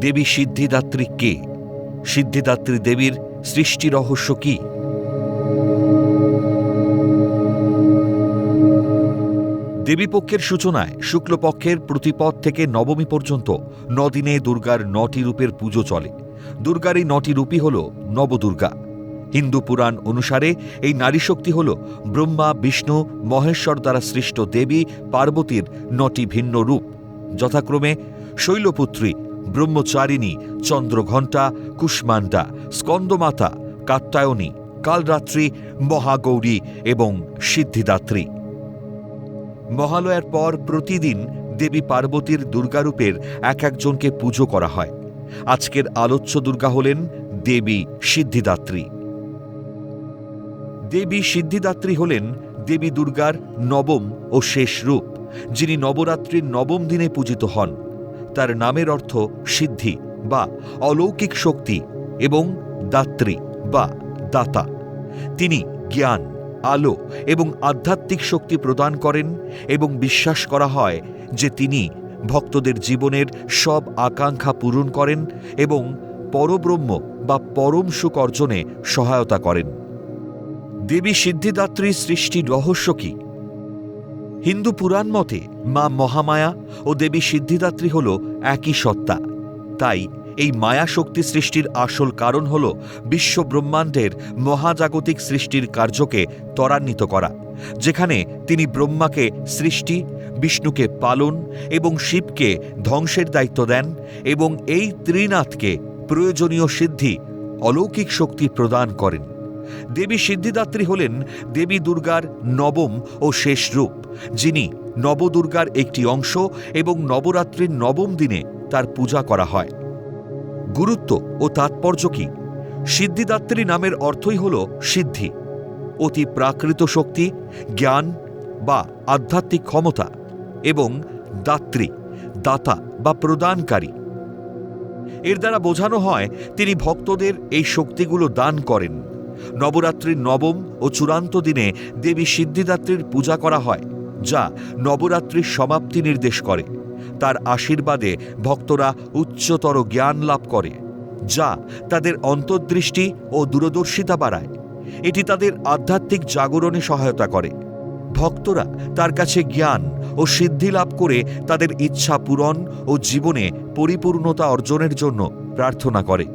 দেবী সিদ্ধিদাত্রী কে? সিদ্ধিদাত্রী দেবীর সৃষ্টি রহস্য কি? দেবীপক্ষের সূচনায় শুক্লপক্ষের প্রতিপদ থেকে নবমী পর্যন্ত নদিনে দুর্গার নটি রূপের পুজো চলে। দুর্গার এই নটি রূপই হল নবদুর্গা। হিন্দু পুরাণ অনুসারে এই নারী শক্তি হল ব্রহ্মা, বিষ্ণু, মহেশ্বর দ্বারা সৃষ্ট দেবী, পার্বতীর নটি ভিন্ন রূপ। যথাক্রমে শৈলপুত্রী ব্রহ্মচারিণী, চন্দ্রঘণ্টা কুষ্মান্ডা স্কন্দমাতা, কাত্যায়নী, কালরাত্রি, মহাগৌরী এবং সিদ্ধিদাত্রী। মহালয়ার পর প্রতিদিন দেবী পার্বতীর দুর্গারূপের এক একজনকে পুজো করা হয়। আজকের আলোচ্য দুর্গা হলেন দেবী সিদ্ধিদাত্রী। দেবী সিদ্ধিদাত্রী হলেন দেবী দুর্গার নবম ও শেষ রূপ, যিনি নবরাত্রির নবম দিনে পূজিত হন। তার নামের অর্থ সিদ্ধি বা অলৌকিক শক্তি এবং দাত্রী বা দাতা। তিনি জ্ঞান, আলো এবং আধ্যাত্মিক শক্তি প্রদান করেন এবং বিশ্বাস করা হয় যে তিনি ভক্তদের জীবনের সব আকাঙ্ক্ষা পূরণ করেন এবং পরব্রহ্ম বা পরম সুখ অর্জনে সহায়তা করেন। দেবী সিদ্ধিদাত্রীর সৃষ্টির রহস্য কি? হিন্দু পুরাণ মতে, মা মহামায়া ও দেবী সিদ্ধিদাত্রী হল একই সত্তা। তাই এই মায়া শক্তি সৃষ্টির আসল কারণ হল বিশ্ব ব্রহ্মাণ্ডের মহাজাগতিক সৃষ্টির কার্যকে ত্বরান্বিত করা, যেখানে তিনি ব্রহ্মাকে সৃষ্টি, বিষ্ণুকে পালন এবং শিবকে ধ্বংসের দায়িত্ব দেন এবং এই ত্রিনাথকে প্রয়োজনীয় সিদ্ধি অলৌকিক শক্তি প্রদান করেন। দেবী সিদ্ধিদাত্রী হলেন দেবী দুর্গার নবম ও শেষ রূপ, যিনি নবদুর্গার একটি অংশ এবং নবরাত্রির নবম দিনে তার পূজা করা হয়। গুরুত্ব ও তাৎপর্য কি? সিদ্ধিদাত্রী নামের অর্থই হল সিদ্ধি, অতি প্রাকৃত শক্তি, জ্ঞান বা আধ্যাত্মিক ক্ষমতা এবং দাত্রী, দাতা বা প্রদানকারী। এর দ্বারা বোঝানো হয় তিনি ভক্তদের এই শক্তিগুলো দান করেন। নবরাত্রির নবম ও চূড়ান্ত দিনে দেবী সিদ্ধিদাত্রীর পূজা করা হয়, যা নবরাত্রির সমাপ্তি নির্দেশ করে। তার আশীর্বাদে ভক্তরা উচ্চতর জ্ঞান লাভ করে, যা তাদের অন্তর্দৃষ্টি ও দূরদর্শিতা বাড়ায়। এটি তাদের আধ্যাত্মিক জাগরণে সহায়তা করে। ভক্তরা তার কাছে জ্ঞান ও সিদ্ধি লাভ করে তাদের ইচ্ছা পূরণ ও জীবনে পরিপূর্ণতা অর্জনের জন্য প্রার্থনা করে।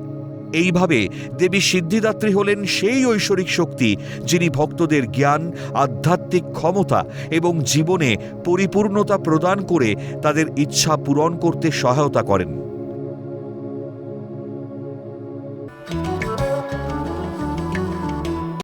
এইভাবে দেবী সিদ্ধিদাত্রী হলেন সেই ঐশ্বরিক শক্তি যিনি ভক্তদের জ্ঞান, আধ্যাত্মিক ক্ষমতা এবং জীবনে পরিপূর্ণতা প্রদান করে তাদের ইচ্ছা পূরণ করতে সহায়তা করেন।